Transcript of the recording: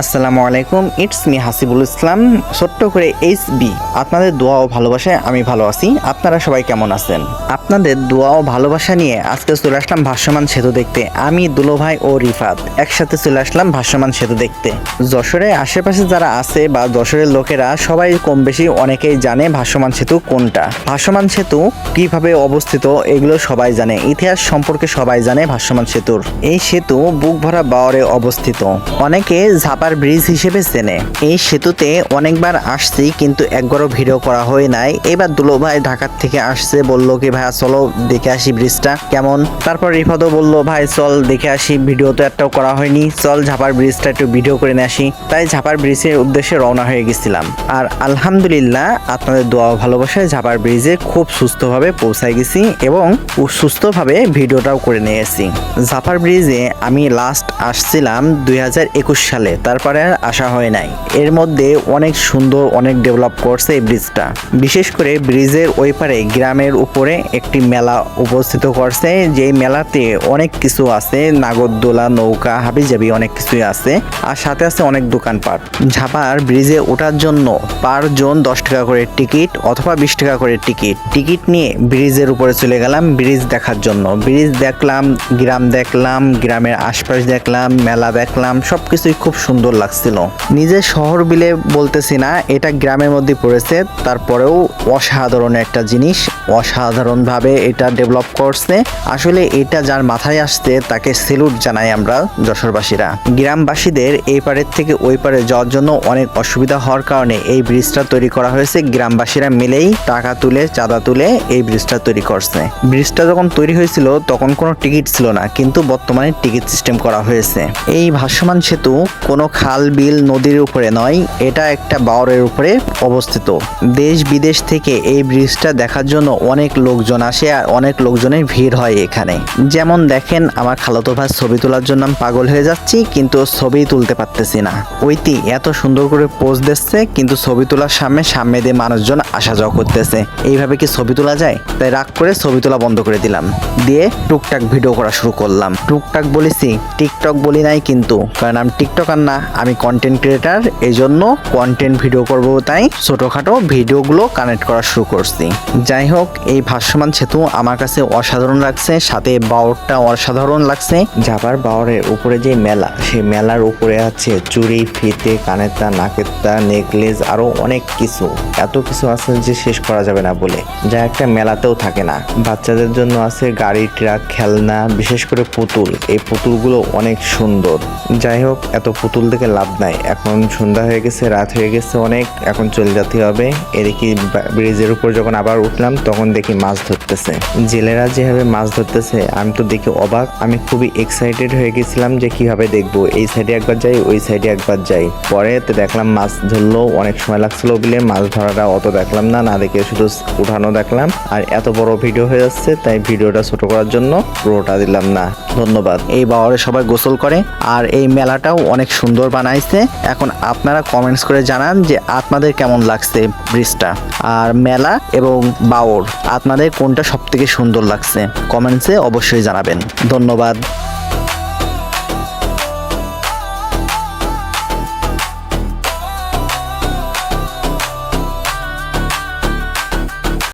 আসসালামু আলাইকুম it's me Hasibul ইসলাম। ছোট্ট করে এইচ বি আপনাদের দোয়া ও ভালোবাসায় আমি ভালো আছি। আপনারা সবাই কেমন আছেন? আপনাদের দোয়া ও ভালোবাসা নিয়ে আজকে চলে আসলাম ভাষ্যমান সেতু দেখতে। আমি দুলোভাই ও রিফাত, একসাথে চলে আসলাম ভাষ্যমান সেতু দেখতে। যশোরের আশেপাশে যারা আছে বা যশোরের লোকেরা, সবাই কম বেশি অনেকেই জানে ভাষ্যমান সেতু কোনটা। ভাষ্যমান সেতু কীভাবে অবস্থিত, এগুলো সবাই জানে। ইতিহাস সম্পর্কে সবাই জানে ভাষ্যমান সেতুর। এই সেতু বুক ভরা বাওয়ারে অবস্থিত। অনেকে ঝাপার ব্রিজ হিসেবে চেনে। এই সেতুতে অনেকবার আসছি, কিন্তু একবারও ভিডিও করা হয় নাই। এবার দুলো ভাই ঢাকার থেকে আসছে, বলল কি, ভাইয়া, চলো দেখে আসি ব্রিজটা কেমন? তারপর রিফাদও বলল, ভাই, চল দেখে আসি ভিডিও তো একটাও করা হয়নি। চল ঝাপার ব্রিজটা একটু ভিডিও করে নিয়ে আসি। তাই ঝাপার ব্রিজের উদ্দেশ্যে রওনা হয়ে গেছিলাম। আর আলহামদুলিল্লাহ, আপনাদের দোয়া ভালোবাসায় ঝাপার ব্রিজে খুব সুস্থভাবে পৌঁছায় গেছি এবং সুস্থভাবে ভিডিওটাও করে নিয়েছি ঝাপার ব্রিজে আমি লাস্ট আসছিলাম দুই হাজার একুশ সালে তারপরে আর আসা হয় নাই। এর মধ্যে অনেক সুন্দর অনেক ডেভেলপ করছে এই ব্রিজটা বিশেষ করে ব্রিজের ওই পারে গ্রামের উপরে একটি মেলা উপস্থিত করছে, যেই মেলাতে অনেক কিছু আছে, নাগরদোলা, নৌকা, হাবিজাবি অনেক কিছুই আছে, আর সাথে আছে অনেক দোকানপাট। ঝাপার ব্রিজে ওঠার জন্য পার জন দশ টাকা করে টিকিট অথবা বিশ টাকা করে টিকিট টিকিট নিয়ে ব্রিজের উপরে চলে গেলাম ব্রিজ দেখার জন্য। ব্রিজ দেখলাম, গ্রাম দেখলাম, গ্রামের আশপাশ দেখলাম, মেলা দেখলাম, সবকিছুই খুব সুন্দর লাগছিল। নিজে শহর বিলে বলতেছি না, এটা গ্রামের মধ্যে পড়েছে, তারপরেও অসাধারণ একটা জিনিস, অসাধারণভাবে এটা ডেভেলপ করছে। আসলে এটা যার মাথায় আসছে, তাকে সেলুট জানাই আমরা যশোরবাসীরা। গ্রামবাসীদের এই পারের থেকে ওই পারে যাওয়ার জন্য অনেক অসুবিধা হওয়ার কারণে এই ব্রিজটা তৈরি করা হয়েছে। গ্রামবাসীরা মিলেই টাকা তুলে, চাঁদা তুলে এই ব্রিজটা তৈরি করছে। ব্রিজটা যখন তৈরি হয়েছিল, তখন কোনো টিকিট ছিল না, কিন্তু বর্তমানে টিকিট সিস্টেম করা হয়েছে। এই ভাসমান সেতু কোনো খাল, বিল নদীর উপরে নয়, এটা একটা বাওরের উপরে অবস্থিত। দেশ বিদেশ থেকে এই ব্রিজটা দেখার জন্য অনেক লোকজন আসে আর অনেক লোকজনের ভিড় হয় এখানে। যেমন দেখেন, আমার খালাতো ভাই ছবি তোলার জন্য আমি পাগল হয়ে যাচ্ছি, কিন্তু ছবি তুলতে পারতেছি না। ওইটি এত সুন্দর করে পোজ দিচ্ছে, কিন্তু ছবি তোলার সামনে সামনে দিয়ে মানুষজন আসা যাওয়া করতেছে। এইভাবে কি ছবি তোলা যায়? তাই রাগ করে ছবি তোলা বন্ধ করে দিলাম। দিয়ে টুকটাক ভিডিও করা শুরু করলাম। টুকটাক বলেছি, টিকটক বলি নাই কিন্তু, কারণ আমি টিকটকার না। আমি কন্টেন্ট ক্রিয়েটার এই জন্য কন্টেন্ট ভিডিও করব তাই ছোটোখাটো ভিডিওগুলো কানেক্ট করা শুরু করছি। যাই হোক এই ভাষ্যমান সেতু আমার কাছে অসাধারণ লাগছে, সাথে বাওরটা অসাধারণ লাগছে। যাবার বাওরের উপরে যে মেলা, সেই মেলার উপরে আছে চুড়ি, ফিতে নাকের তার নেকলেস আরও অনেক কিছু। এত কিছু আছে যে শেষ করা যাবে না বলে। যা একটা মেলাতেও থাকে না। বাচ্চাদের জন্য আছে গাড়ি, ট্রাক, খেলনা, বিশেষ করে পুতুল। এই পুতুলগুলো অনেক সুন্দর। যাই হোক এত পুতুল দেখে লাভ নাই। এখন সন্ধ্যা হয়ে গেছে, রাত হয়ে গেছে অনেক, এখন চলে যেতে হবে। এদিকে ব্রিজের উপর যখন আবার উঠলাম, তখন দেখি মাছ ধরতেছে। জেলেরা যেভাবে মাছ ধরতেছে, আমি তো দেখে অবাক। আমি খুবই এক্সাইটেড হয়ে গেছিলাম যে কীভাবে দেখব। এই সাইডে একবার যাই, ওই সাইডে একবার যাই। পরে তো দেখলাম মাছ ধরলো, অনেক সময় লাগছিল বলে মাছ ধরাটা অত দেখলাম না না দেখে শুধু উঠানো দেখলাম। আর এত বড় ভিডিও হয়ে যাচ্ছে, তাই ভিডিওটা ছোট করার জন্য পুরোটা দিলাম না। ধন্যবাদ। এই বাওয়ারে সবাই গোসল করে, আর এই মেলাটাও অনেক সুন্দর বানাইছে। এখন আপনারা কমেন্টস করে জানান যে আপনাদের কেমন লাগছে ব্রিজটা। আর মেলা এবং বাওর আপনাদের কোনটা সব থেকে সুন্দর লাগছে? কমেন্টসে অবশ্যই জানাবেন। ধন্যবাদ।